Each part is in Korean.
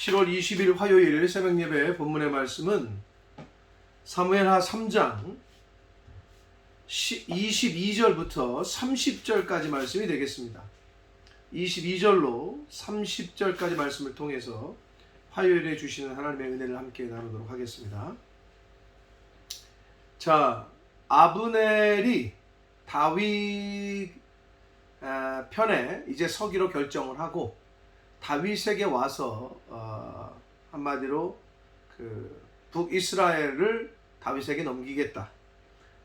7월 20일 화요일 새벽 예배 본문의 말씀은 사무엘하 3장 22절부터 30절까지 말씀이 되겠습니다. 22절로 30절까지 말씀을 통해서 화요일에 주시는 하나님의 은혜를 함께 나누도록 하겠습니다. 자, 아브넬이 다윗 아, 편에 이제 서기로 결정을 하고 다윗에게 와서 어, 한마디로 그 북이스라엘을 다윗에게 넘기겠다.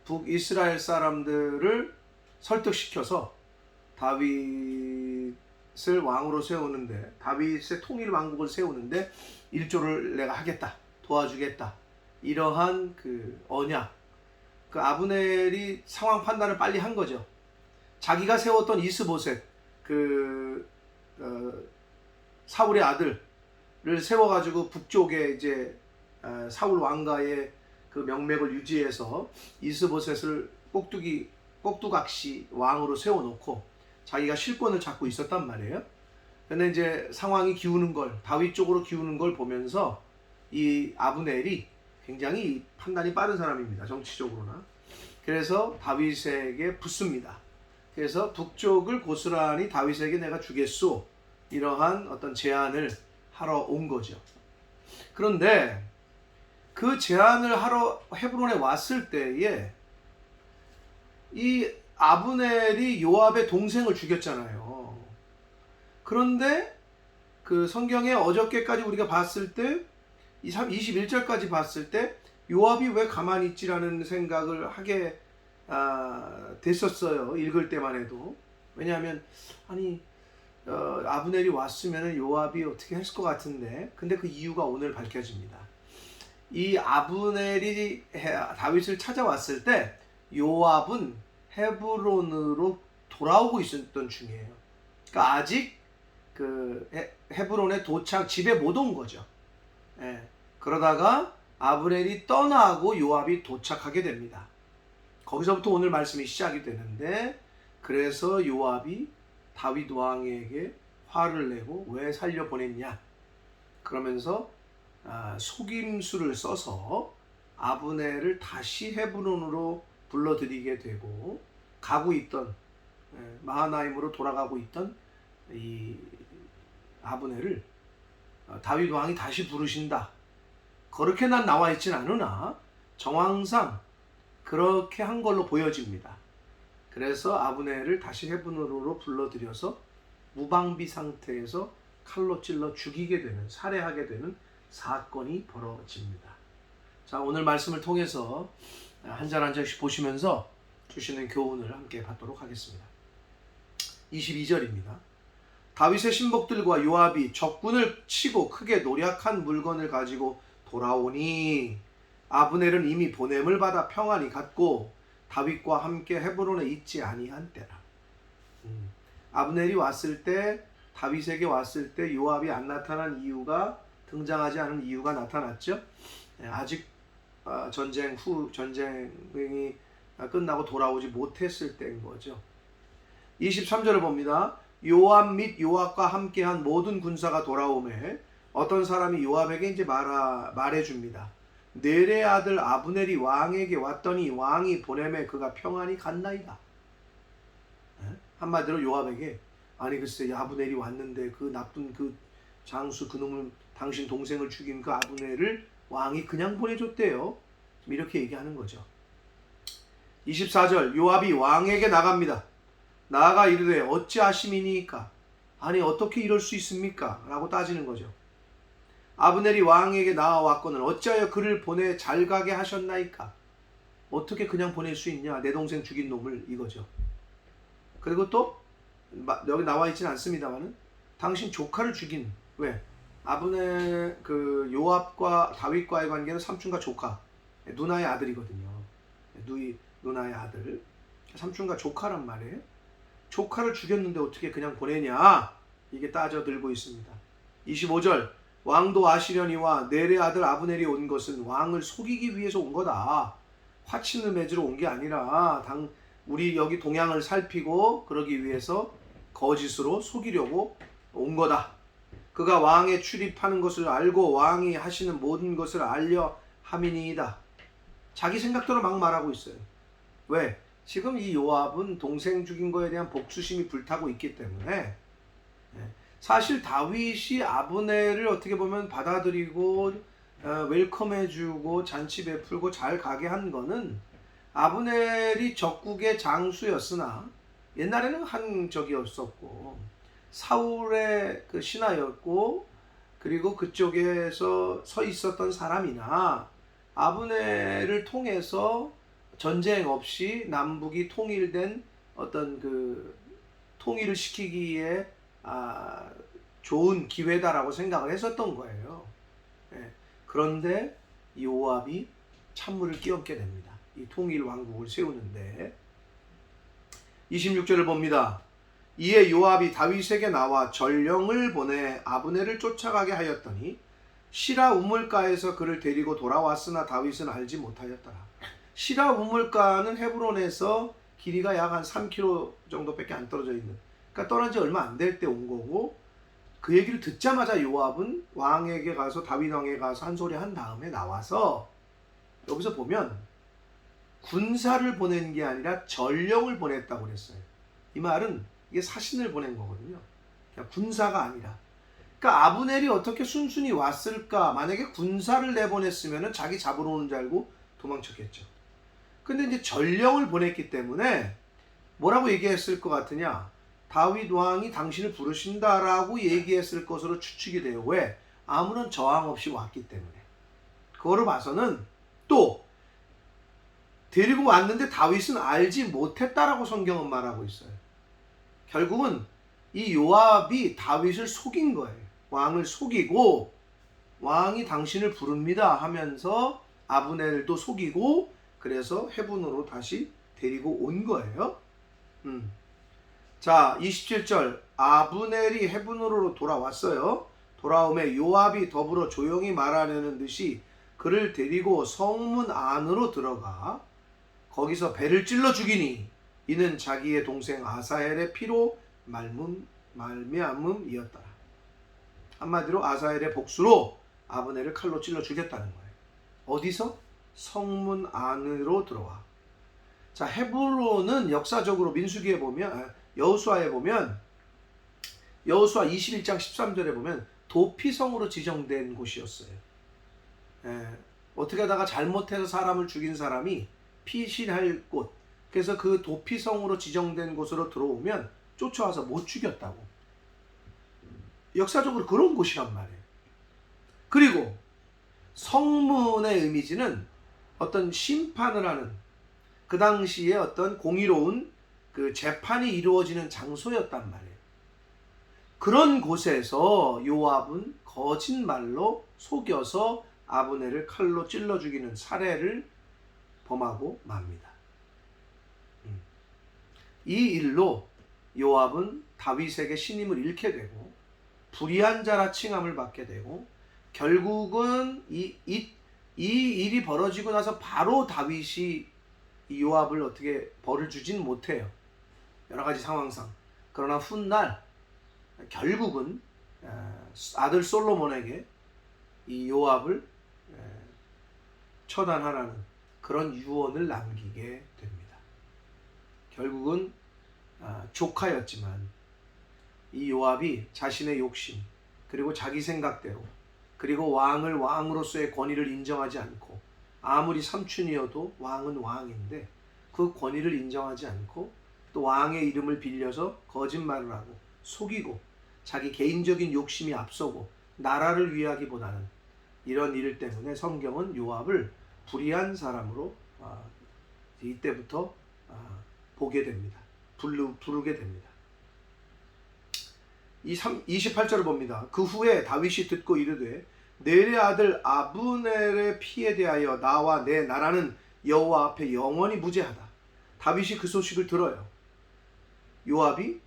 북이스라엘 사람들을 설득시켜서 다윗을 왕으로 세우는데 다윗의 통일 왕국을 세우는데 일조를 내가 하겠다. 도와주겠다. 이러한 그 언약. 그 아브넬이 상황 판단을 빨리 한 거죠. 자기가 세웠던 이스보셋 그 어, 사울의 아들을 세워가지고 북쪽에 이제 어, 사울 왕가의 그 명맥을 유지해서 이스보셋을 꼭두기 꼭두각시 왕으로 세워놓고 자기가 실권을 잡고 있었단 말이에요. 근데 이제 상황이 기우는 걸 다윗 쪽으로 기우는 걸 보면서 이 아브넬이 굉장히 판단이 빠른 사람입니다. 정치적으로나. 그래서 다윗에게 붙습니다. 그래서 북쪽을 고스란히 다윗에게 내가 주겠소. 이러한 어떤 제안을 하러 온 거죠. 그런데 그 제안을 하러 헤브론에 왔을 때에 이 아브넬이 요압의 동생을 죽였잖아요. 그런데 그 성경에 어저께까지 우리가 봤을 때 21절까지 봤을 때 요압이 왜 가만히 있지라는 생각을 하게 아, 됐었어요. 읽을 때만 해도. 왜냐하면 아니 어, 아브넬이 왔으면 요압이 어떻게 했을 것 같은데 근데 그 이유가 오늘 밝혀집니다. 이 아브넬이 해- 다윗을 찾아왔을 때 요압은 헤브론으로 돌아오고 있었던 중이에요. 그러니까 아직 그 헤- 헤브론에 도착 집에 못 온 거죠. 예. 그러다가 아브넬이 떠나고 요압이 도착하게 됩니다. 거기서부터 오늘 말씀이 시작이 되는데 그래서 요압이 다윗 왕에게 화를 내고 왜 살려 보냈냐 그러면서 아, 속임수를 써서 아브넬을 다시 헤브론으로 불러들이게 되고 가고 있던 예, 마하나임으로 돌아가고 있던 이 아브넬을 어, 다윗 왕이 다시 부르신다. 그렇게 난 나와 있진 않으나 정황상 그렇게 한 걸로 보여집니다. 그래서 아브넬을 다시 헤브론으로 불러들여서 무방비 상태에서 칼로 찔러 죽이게 되는 살해하게 되는 사건이 벌어집니다. 자 오늘 말씀을 통해서 한 절 한 절씩 보시면서 주시는 교훈을 함께 받도록 하겠습니다. 22절입니다. 다윗의 신복들과 요압이 적군을 치고 크게 노력한 물건을 가지고 돌아오니 아브넬은 이미 보냄을 받아 평안히 갔고 다윗과 함께 헤브론에 있지 아니한 때라. 음. 아브넬이 왔을 때 다윗에게 왔을 때 요압이 안 나타난 이유가 등장하지 않은 이유가 나타났죠. 예, 아직 어, 전쟁 후 전쟁이 끝나고 돌아오지 못했을 때인 거죠. 23절을 봅니다. 요압 및 요압과 함께한 모든 군사가 돌아오매 어떤 사람이 요압에게 이제 말하, 말해줍니다. 네레 아들 아브넬이 왕에게 왔더니 왕이 보내매 그가 평안히 갔나이다. 예? 한마디로 요압에게 아니 글쎄 아브넬이 왔는데 그 나쁜 그 장수 그놈을 당신 동생을 죽인 그 아브넬을 왕이 그냥 보내줬대요. 이렇게 얘기하는 거죠. 24절 요압이 왕에게 나갑니다. 나아가 이르되 어찌하심이니까 아니 어떻게 이럴 수 있습니까? 라고 따지는 거죠. 아브넬이 왕에게 나와왔거늘 어찌하여 그를 보내 잘 가게 하셨나이까? 어떻게 그냥 보낼 수 있냐? 내 동생 죽인 놈을 이거죠. 그리고 또 마- 여기 나와 있지는 않습니다만은 당신 조카를 죽인 왜? 아브넬 그 요압과 다윗과의 관계는 삼촌과 조카 누나의 아들이거든요. 누이 누나의 아들 삼촌과 조카란 말이에요. 조카를 죽였는데 어떻게 그냥 보내냐? 이게 따져 들고 있습니다. 25절 왕도 아시려니와 넬의 아들 아브넬이 온 것은 왕을 속이기 위해서 온 거다. 화친을 맺으러 온 게 아니라 당 우리 여기 동향을 살피고 그러기 위해서 거짓으로 속이려고 온 거다. 그가 왕에 출입하는 것을 알고 왕이 하시는 모든 것을 알려 함이니이다. 자기 생각대로 막 말하고 있어요. 왜? 지금 이 요압은 동생 죽인 거에 대한 복수심이 불타고 있기 때문에 예. 사실 다윗이 아브넬을 어떻게 보면 받아들이고 어, 웰컴해주고 잔치 베풀고 잘 가게 한 거는 아브넬이 적국의 장수였으나 옛날에는 한 적이 없었고 사울의 그 신하였고 그리고 그쪽에서 서 있었던 사람이나 아브넬을 통해서 전쟁 없이 남북이 통일된 어떤 그 통일을 시키기에 아, 좋은 기회다라고 생각을 했었던 거예요. 예. 그런데 요압이 찬물을 끼얹게 됩니다. 이 통일 왕국을 세우는데 26절을 봅니다. 이에 요압이 다윗에게 나와 전령을 보내 아브넬을 쫓아가게 하였더니 시라 우물가에서 그를 데리고 돌아왔으나 다윗은 알지 못하였더라. 시라 우물가는 헤브론에서 길이가 약 한 3km 정도밖에 안 떨어져 있는. 그러니까 떠난 지 얼마 안 될 때 온 거고 그 얘기를 듣자마자 요압은 왕에게 가서 다윗 왕에게 가서 한 소리 한 다음에 나와서 여기서 보면 군사를 보낸 게 아니라 전령을 보냈다고 그랬어요. 이 말은 이게 사신을 보낸 거거든요. 군사가 아니라. 그러니까 아브넬이 어떻게 순순히 왔을까? 만약에 군사를 내보냈으면 자기 잡으러 오는 줄 알고 도망쳤겠죠. 근데 이제 전령을 보냈기 때문에 뭐라고 얘기했을 것 같으냐? 다윗 왕이 당신을 부르신다라고 얘기했을 것으로 추측이 돼요. 왜? 아무런 저항 없이 왔기 때문에. 그거를 봐서는 또 데리고 왔는데 다윗은 알지 못했다라고 성경은 말하고 있어요. 결국은 이 요압이 다윗을 속인 거예요. 왕을 속이고 왕이 당신을 부릅니다 하면서 아브넬도 속이고 그래서 헤분으로 다시 데리고 온 거예요. 음. 자, 27절 아브넬이 헤분으로 돌아왔어요. 돌아오매 요압이 더불어 조용히 말하려는 듯이 그를 데리고 성문 안으로 들어가 거기서 배를 찔러 죽이니 이는 자기의 동생 아사엘의 피로 말문 말미암음이었더라. 한마디로 아사엘의 복수로 아브넬을 칼로 찔러 죽였다는 거예요. 어디서? 성문 안으로 들어와. 자, 헤브론은 역사적으로 민수기에 보면 아, 여호수아에 보면 여호수아 21장 13절에 보면 도피성으로 지정된 곳이었어요. 예, 어떻게 하다가 잘못해서 사람을 죽인 사람이 피신할 곳. 그래서 그 도피성으로 지정된 곳으로 들어오면 쫓아와서 못 죽였다고. 역사적으로 그런 곳이란 말이에요. 그리고 성문의 이미지는 어떤 심판을 하는 그 당시에 어떤 공의로운 그 재판이 이루어지는 장소였단 말이에요. 그런 곳에서 요압은 거짓말로 속여서 아브넬을 칼로 찔러 죽이는 살해를 범하고 맙니다. 음. 이 일로 요압은 다윗에게 신임을 잃게 되고 불의한 자라 칭함을 받게 되고 결국은 이, 이, 이 일이 벌어지고 나서 바로 다윗이 이 요압을 어떻게 벌을 주진 못해요. 여러 가지 상황상. 그러나 훗날 결국은 아들 솔로몬에게 이 요압을 처단하라는 그런 유언을 남기게 됩니다. 결국은 아, 조카였지만 이 요압이 자신의 욕심 그리고 자기 생각대로 그리고 왕을 왕으로서의 권위를 인정하지 않고 아무리 삼촌이어도 왕은 왕인데 그 권위를 인정하지 않고 또 왕의 이름을 빌려서 거짓말을 하고 속이고 자기 개인적인 욕심이 앞서고 나라를 위하기보다는 이런 일 때문에 성경은 요압을 불의한 사람으로 아, 이때부터 아, 보게 됩니다. 부르, 부르게 됩니다. 이 28절을 봅니다. 그 후에 다윗이 듣고 이르되 내의 아들 아브넬의 피에 대하여 나와 내 나라는 여호와 앞에 영원히 무죄하다. 다윗이 그 소식을 들어요. 요압이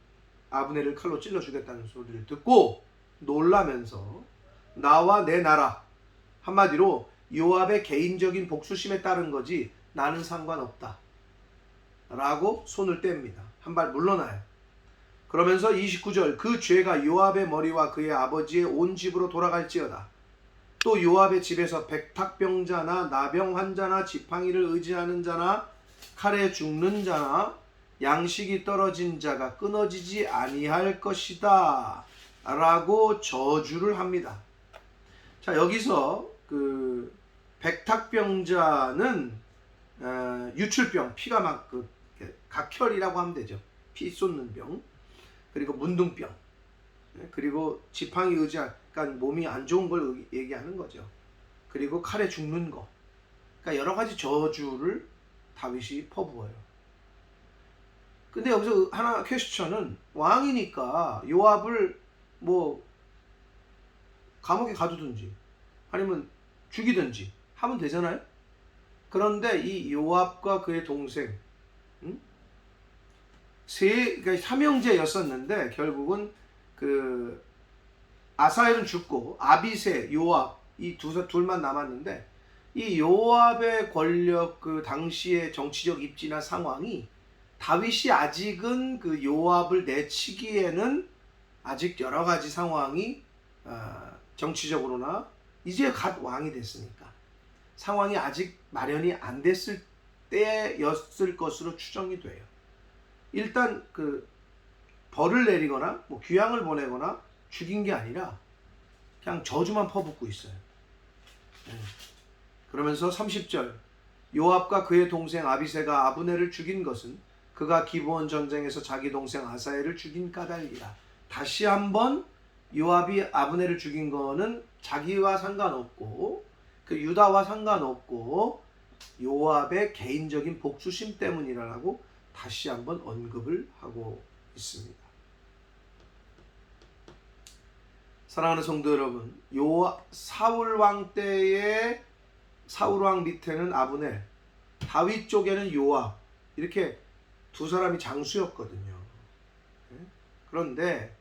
아브넬을 칼로 찔러 주겠다는 소리를 듣고 놀라면서 나와 내 나라 한마디로 요압의 개인적인 복수심에 따른 거지 나는 상관없다. 라고 손을 뗍니다. 한 발 물러나요. 그러면서 29절 그 죄가 요압의 머리와 그의 아버지의 온 집으로 돌아갈지어다. 또 요압의 집에서 백탁병자나 나병 환자나 지팡이를 의지하는 자나 칼에 죽는 자나 양식이 떨어진 자가 끊어지지 아니할 것이다. 라고 저주를 합니다. 자, 여기서 그 백탁병자는 어, 유출병, 피가 막 그 각혈이라고 하면 되죠. 피 쏟는 병. 그리고 문둥병. 네, 그리고 지팡이 의자, 그러니까 몸이 안 좋은 걸 의- 얘기하는 거죠. 그리고 칼에 죽는 거. 그러니까 여러 가지 저주를 다윗이 퍼부어요. 근데 여기서 하나 퀘스천은 왕이니까 요압을 뭐 감옥에 가두든지 아니면 죽이든지 하면 되잖아요. 그런데 이 요압과 그의 동생 응? 세 그러니까 삼형제였었는데 결국은 그 아사엘은 죽고 아비세 요압 이두 둘만 남았는데 이 요압의 권력 그 당시의 정치적 입지나 상황이 다윗이 아직은 그 요압을 내치기에는 아직 여러 가지 상황이 어, 정치적으로나 이제 갓 왕이 됐으니까 상황이 아직 마련이 안 됐을 때였을 것으로 추정이 돼요. 일단 그 벌을 내리거나 뭐 귀양을 보내거나 죽인 게 아니라 그냥 저주만 퍼붓고 있어요. 네. 그러면서 30절 요압과 그의 동생 아비세가 아브네를 죽인 것은 그가 기브온 전쟁에서 자기 동생 아사엘을 죽인 까닭이라. 다시 한번 요압이 아브네를 죽인 거는 자기와 상관없고 그 유다와 상관없고 요압의 개인적인 복수심 때문이라고 다시 한번 언급을 하고 있습니다. 사랑하는 성도 여러분, 요 사울 왕 때의 사울 왕 밑에는 아브넬, 다윗 쪽에는 요압 이렇게 두 사람이 장수였거든요. 네? 그런데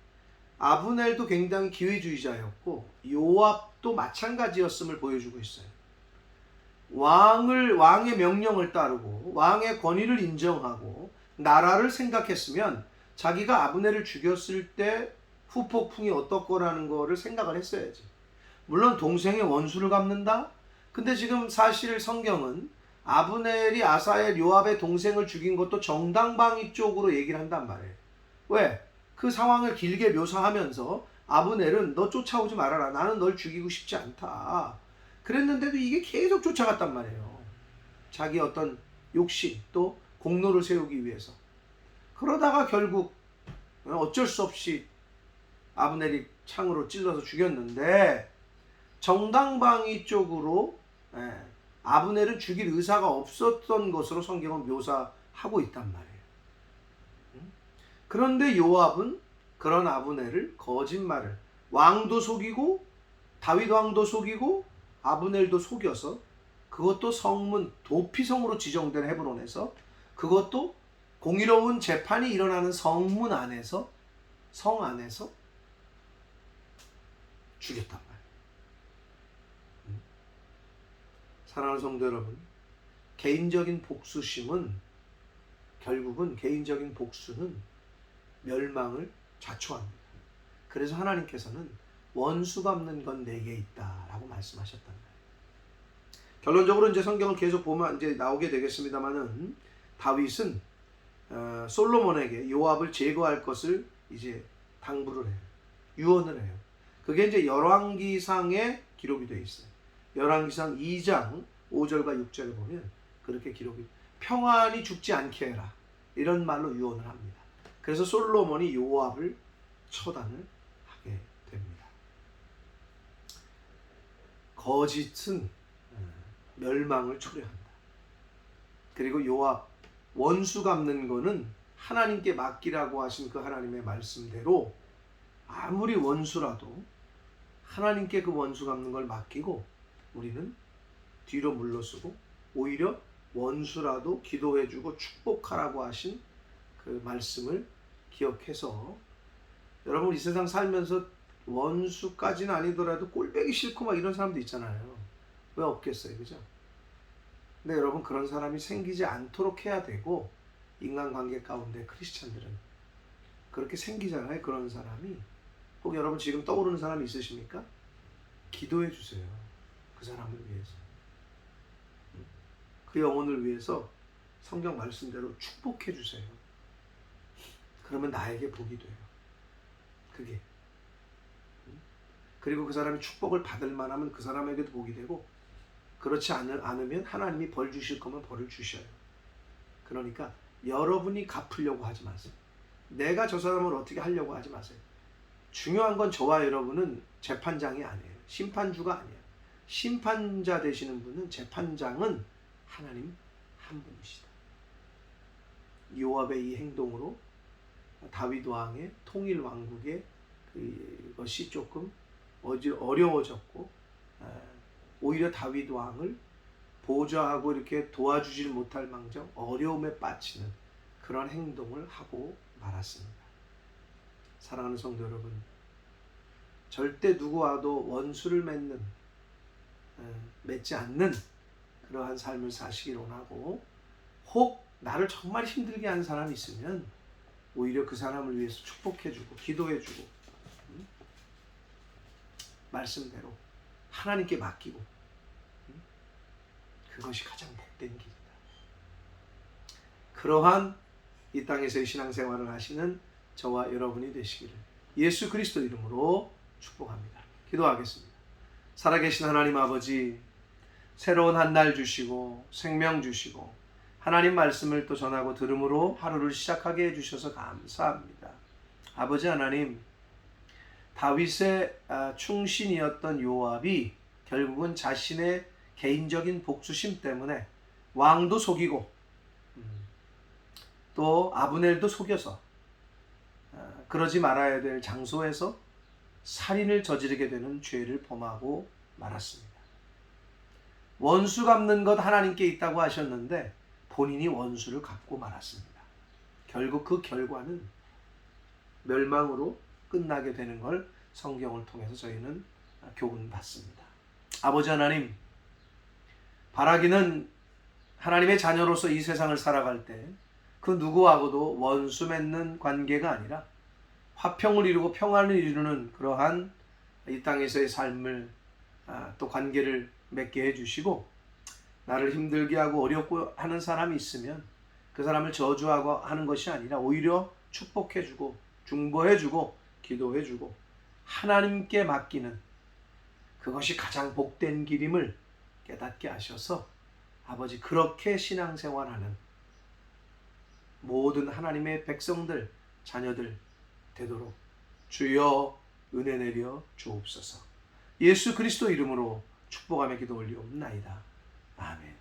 아브넬도 굉장히 기회주의자였고 요압도 마찬가지였음을 보여주고 있어요. 왕을 왕의 명령을 따르고 왕의 권위를 인정하고 나라를 생각했으면 자기가 아브넬을 죽였을 때 후폭풍이 어떻거라는 거를 생각을 했어야지. 물론 동생의 원수를 갚는다. 근데 지금 사실 성경은 아브넬이 아사엘 요압의 동생을 죽인 것도 정당방위 쪽으로 얘기를 한단 말이에요. 왜? 그 상황을 길게 묘사하면서 아브넬은 너 쫓아오지 말아라. 나는 널 죽이고 싶지 않다. 그랬는데도 이게 계속 쫓아갔단 말이에요. 자기 어떤 욕심 또 공로를 세우기 위해서. 그러다가 결국 어쩔 수 없이 아브넬이 창으로 찔러서 죽였는데 정당방위 쪽으로 예, 아브넬을 죽일 의사가 없었던 것으로 성경은 묘사하고 있단 말이에요. 음? 그런데 요압은 그런 아브넬을 거짓말을 왕도 속이고 다윗 왕도 속이고 아브넬도 속여서 그것도 성문 도피성으로 지정된 헤브론에서 그것도 공의로운 재판이 일어나는 성문 안에서 성 안에서 죽였단 말이에요. 음? 사랑하는 성도 여러분, 개인적인 복수심은 결국은 개인적인 복수는 멸망을 자초합니다. 그래서 하나님께서는 원수 갚는 건 내게 있다라고 말씀하셨단 말이에요. 결론적으로 이제 성경을 계속 보면 이제 나오게 되겠습니다만은 다윗은 어, 솔로몬에게 요압을 제거할 것을 이제 당부를 해요. 유언을 해요. 그게 이제 열왕기상에 기록이 되어 있어요. 열왕기상 2장 5절과 6절에 보면 그렇게 기록이 평안히 죽지 않게 해라. 이런 말로 유언을 합니다. 그래서 솔로몬이 요압을 처단을 하게 됩니다. 거짓은 어, 멸망을 초래한다. 그리고 요압 원수 갚는 거는 하나님께 맡기라고 하신 그 하나님의 말씀대로 아무리 원수라도 하나님께 그 원수 갚는 걸 맡기고 우리는 뒤로 물러서고 오히려 원수라도 기도해주고 축복하라고 하신 그 말씀을 기억해서 여러분 이 세상 살면서 원수까지는 아니더라도 꼴배기 싫고 막 이런 사람도 있잖아요. 왜 없겠어요, 그죠? 근데 여러분 그런 사람이 생기지 않도록 해야 되고 인간관계 가운데 크리스찬들은 그렇게 생기잖아요. 그런 사람이. 혹 여러분 지금 떠오르는 사람 있으십니까? 기도해 주세요. 그 사람을 위해서. 그 영혼을 위해서 성경 말씀대로 축복해 주세요. 그러면 나에게 복이 돼요. 그게. 그리고 그 사람이 축복을 받을 만하면 그 사람에게도 복이 되고 그렇지 않- 않으면 하나님이 벌 주실 거면 벌을 주셔요. 그러니까 여러분이 갚으려고 하지 마세요. 내가 저 사람을 어떻게 하려고 하지 마세요. 중요한 건 저와 여러분은 재판장이 아니에요. 심판주가 아니에요. 심판자 되시는 분은 재판장은 하나님 한 분이시다. 요압의 이 행동으로 다윗 왕의 통일 왕국의 그것이 조금 어려워졌고 에, 오히려 다윗 왕을 보좌하고 이렇게 도와주질 못할 망정 어려움에 빠지는 그런 행동을 하고 말았습니다. 사랑하는 성도 여러분, 절대 누구와도 원수를 맺는 에, 맺지 않는 그러한 삶을 사시길 원하고 혹 나를 정말 힘들게 한 사람이 있으면 오히려 그 사람을 위해서 축복해주고 기도해주고 음? 말씀대로 하나님께 맡기고 음? 그것이 가장 복된 길이다. 그러한 이 땅에서의 신앙생활을 하시는 저와 여러분이 되시기를 예수 그리스도 이름으로 축복합니다. 기도하겠습니다. 살아계신 하나님 아버지 새로운 한 날 주시고 생명 주시고 하나님 말씀을 또 전하고 들음으로 하루를 시작하게 해주셔서 감사합니다. 아버지 하나님, 다윗의 아, 충신이었던 요압이 결국은 자신의 개인적인 복수심 때문에 왕도 속이고 음, 또 아브넬도 속여서 아, 그러지 말아야 될 장소에서 살인을 저지르게 되는 죄를 범하고 말았습니다. 원수 갚는 것 하나님께 있다고 하셨는데 본인이 원수를 갚고 말았습니다. 결국 그 결과는 멸망으로 끝나게 되는 걸 성경을 통해서 저희는 교훈 받습니다. 아버지 하나님, 바라기는 하나님의 자녀로서 이 세상을 살아갈 때 그 누구하고도 원수 맺는 관계가 아니라 화평을 이루고 평안을 이루는 그러한 이 땅에서의 삶을 아, 또 관계를 맺게 해주시고 나를 힘들게 하고 어렵고 하는 사람이 있으면 그 사람을 저주하고 하는 것이 아니라 오히려 축복해주고 중보해주고 기도해주고 하나님께 맡기는 그것이 가장 복된 길임을 깨닫게 하셔서 아버지 그렇게 신앙생활하는 모든 하나님의 백성들 자녀들 되도록 주여 은혜 내려 주옵소서 예수 그리스도 이름으로 축복하며 기도 올리옵나이다. 아멘.